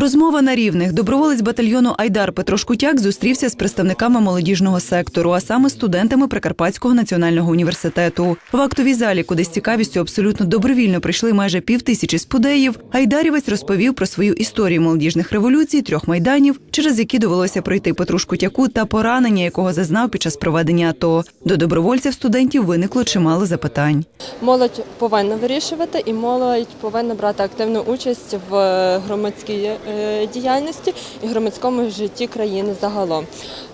Розмова на рівних. Доброволець батальйону Айдар Петро Шкутяк зустрівся з представниками молодіжного сектору, а саме студентами Прикарпатського національного університету. В актовій залі, куди з цікавістю абсолютно добровільно прийшли майже півтисячі спудеїв, Айдарівець розповів про свою історію молодіжних революцій, трьох майданів, через які довелося пройти Петру Шкутяку та поранення, якого зазнав під час проведення АТО. До добровольців студентів виникло чимало запитань. Молодь повинна вирішувати, і молодь повинна брати активну участь в громадській е, діяльності і громадському житті країни загалом.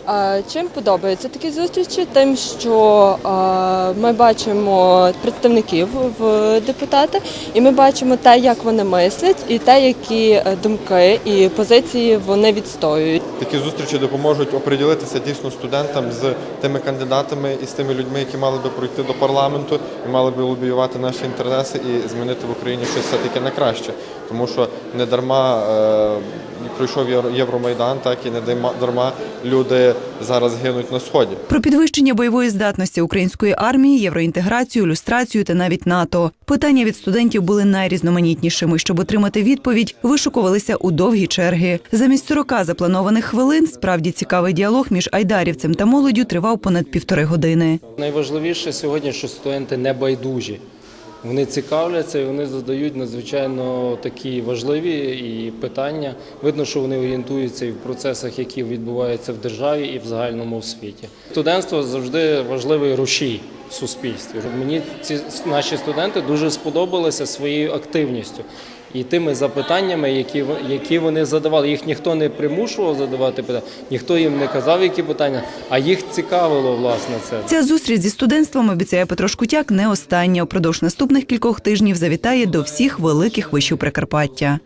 Е, Чим подобаються такі зустрічі? Тим, що е, ми бачимо представників в депутати, і ми бачимо те, як вони мислять, і те, які е, думки і позиції вони відстоюють. Такі зустрічі допоможуть оприділитися дійсно студентам з тими кандидатами і з тими людьми, які мали би пройти до парламенту і мали би лобіювати наші інтереси і змінити в Україні щось все таки на краще. Тому що не дарма е, пройшов Євро- Євромайдан, так і не дарма люди зараз гинуть на сході. Про підвищення бойової здатності української армії, євроінтеграцію, люстрацію та навіть НАТО. Питання від студентів були найрізноманітнішими. Щоб отримати відповідь, вишукувалися у довгі черги. Замість 40 запланованих хвилин справді цікавий діалог між айдарівцем та молоддю тривав понад півтори години. Найважливіше сьогодні, що студенти не байдужі. Вони цікавляться і вони задають надзвичайно такі важливі і питання. Видно, що вони орієнтуються і в процесах, які відбуваються в державі і в загальному світі. Студентство завжди важливий рушій суспільстві. Мені ці наші студенти дуже сподобалися своєю активністю і тими запитаннями, які які вони задавали. Їх ніхто не примушував задавати питання, ніхто їм не казав, які питання, а їх цікавило власне це. Ця зустріч зі студентством обіцяє Петро Шкутяк не остання. Упродовж наступних кількох тижнів завітає до всіх великих вишів Прикарпаття.